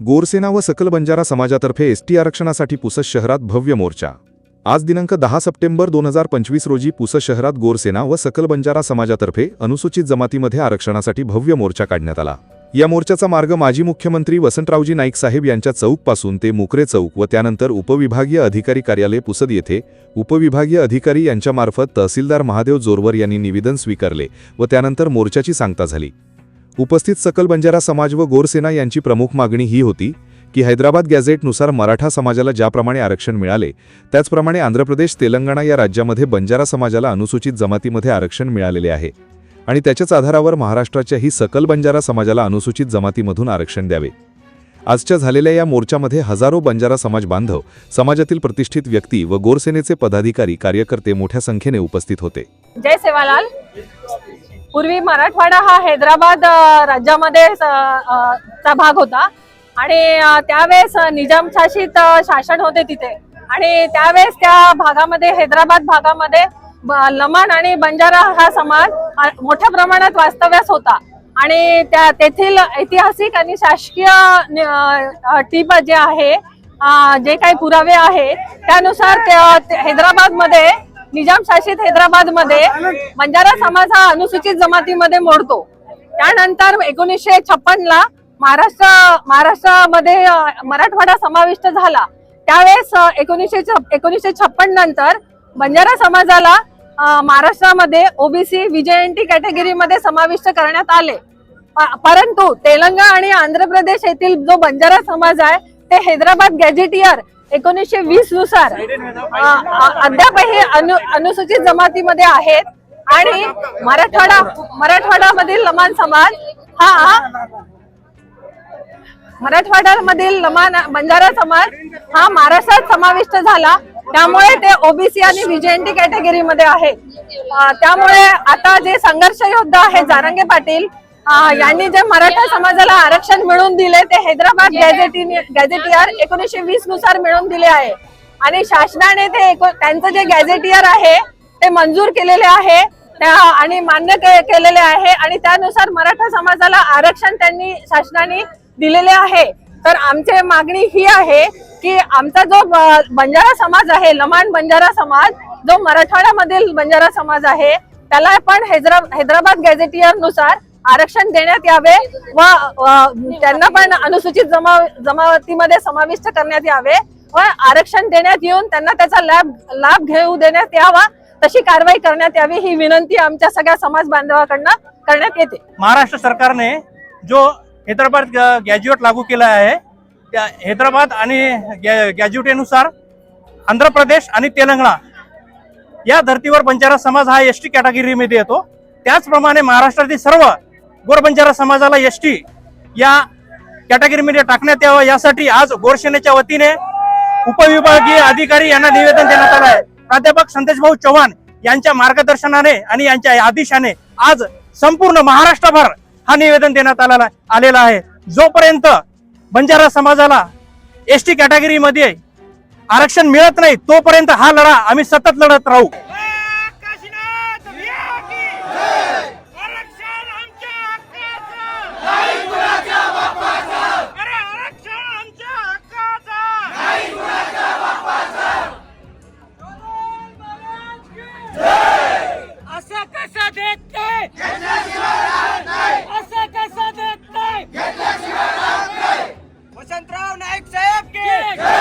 गोरसेना व सकल बंजारा समाजातर्फे एसटी आरक्षणासाठी पुसद शहरात भव्य मोर्चा. आज दिनांक दहा सप्टेंबर दोन हजार पंचवीस रोजी पुसद शहरात गोरसेना व सकल बंजारा समाजातर्फे अनुसूचित जमातीमध्ये आरक्षणासाठी भव्य मोर्चा काढण्यात आला. या मोर्चाचा मार्ग माजी मुख्यमंत्री वसंतरावजी नाईक साहेब यांच्या चौकपासून ते मुकरे चौक व त्यानंतर उपविभागीय अधिकारी कार्यालय पुसद येथे उपविभागीय अधिकारी यांच्यामार्फत तहसीलदार महादेव जोरवर यांनी निवेदन स्वीकारले व त्यानंतर मोर्चाची सांगता झाली. उपस्थित सकल बंजारा समाज व गोरसेना यांची प्रमुख मागणी ही होती की हैदराबाद गॅझेटनुसार मराठा समाजाला ज्याप्रमाणे आरक्षण मिळाले त्याचप्रमाणे आंध्र प्रदेश तेलंगणा या राज्यामध्ये बंजारा समाजाला अनुसूचित जमातीमध्ये आरक्षण मिळालेले आहे. आणि त्याच्याच आधारावर महाराष्ट्राच्याही सकल बंजारा समाजाला अनुसूचित जमातीमधून आरक्षण द्यावे. आजच्या झालेल्या या मोर्चामध्ये हजारो बंजारा समाज बांधव समाजातील प्रतिष्ठित व्यक्ती व गोरसेनेचे पदाधिकारी कार्यकर्ते मोठ्या संख्येने उपस्थित होते. जय सेवालाल. पूर्वी मराठवाडा हा हैदराबाद राज्यामध्ये चा भाग होता. आणि त्यावेळेस निजामशासित शासन होते तिथे. आणि त्यावेळेस त्या भागामध्ये हैदराबाद भागामध्ये लमण आणि बंजारा हा समाज मोठ्या प्रमाणात वास्तव्यास होता. आणि त्या तेथील ऐतिहासिक आणि शासकीय टीप जे आहे जे काही पुरावे आहेत त्यानुसार त्या हैदराबादमध्ये निजाम शासित हैदराबादमध्ये बंजारा समाज हा अनुसूचित जमातीमध्ये मोडतो. त्यानंतर एकोणीसशे छप्पन ला महाराष्ट्र महाराष्ट्रामध्ये मराठवाडा समाविष्ट झाला. त्यावेळेस एकोणीसशे एकोणीसशे छप्पन नंतर बंजारा समाजाला महाराष्ट्रामध्ये ओबीसी विजयंती कॅटेगरीमध्ये समाविष्ट करण्यात आले. परंतु तेलंगणा आणि आंध्र प्रदेश येथील जो बंजारा समाज आहे ते हैदराबाद गॅजेटियर एकोणीसशे वीसनुसार अ, अद्यापही अनु अनुसूचित जमातीमध्ये आहेत. आणि मराठवाडा मराठवाड्यामधील लमान समाज हा मराठवाड्यामधील लमान बंजारा समाज हा महाराष्ट्रात समाविष्ट झाला. त्यामुळे ते ओबीसी आणि विजयंती कॅटेगरीमध्ये आहे त्यामुळे आता जे संघर्ष योद्धा आहे जारंगे पाटील यांनी जे मराठा समाजाला आरक्षण मिळवून दिले ते हैदराबाद गॅझेटी गॅझेटियर एकोणीसशे वीसनुसार मिळवून दिले आहे. आणि शासनाने ते त्यांचं जे गॅझेटियर आहे ते मंजूर केलेले आहे. आणि मान्य केलेले आहे. आणि त्यानुसार मराठा समाजाला आरक्षण त्यांनी शासनाने दिलेले आहे. तर आमची मागणी ही आहे की आमचा जो बंजारा समाज आहे लमाण बंजारा समाज जो मराठवाड्यामधील बंजारा समाज आहे त्याला पण हैदरा हैदराबाद गॅझेटियरनुसार आरक्षण देण्यात यावे व त्यांना पण अनुसूचित जमा जमावतीमध्ये समाविष्ट करण्यात यावे व आरक्षण देण्यात येऊन त्यांना त्याचा लाभ लाभ घेऊ देण्यात यावा तशी कारवाई करण्यात यावी ही विनंती आमच्या सगळ्या समाज बांधवाकडनं करण्यात येते. महाराष्ट्र सरकारने जो हैदराबाद ग्रॅज्युएट गॅज्युएट लागू केला आहे त्या हैदराबाद आणि गॅ- आंध्र प्रदेश आणि तेलंगणा या धर्तीवर बंजारा समाज हा एस टी कॅटेगरीमध्ये येतो. त्याचप्रमाणे महाराष्ट्रातील सर्व गोरबंजारा समाजाला एस टी या कॅटेगरीमध्ये टाकण्यात यावं. यासाठी आज गोरसेनेच्या वतीने उपविभागीय अधिकारी यांना निवेदन देण्यात आलं आहे. प्राध्यापक संदेश भाऊ चव्हाण यांच्या मार्गदर्शनाने आणि यांच्या आदेशाने आज संपूर्ण महाराष्ट्रभर हा निवेदन देण्यात आलेला आलेला आहे. जोपर्यंत बंजारा समाजाला एस टी कॅटेगरीमध्ये आरक्षण मिळत नाही तोपर्यंत हा लढा आम्ही सतत लढत राहू. નાયક સાહેબ કે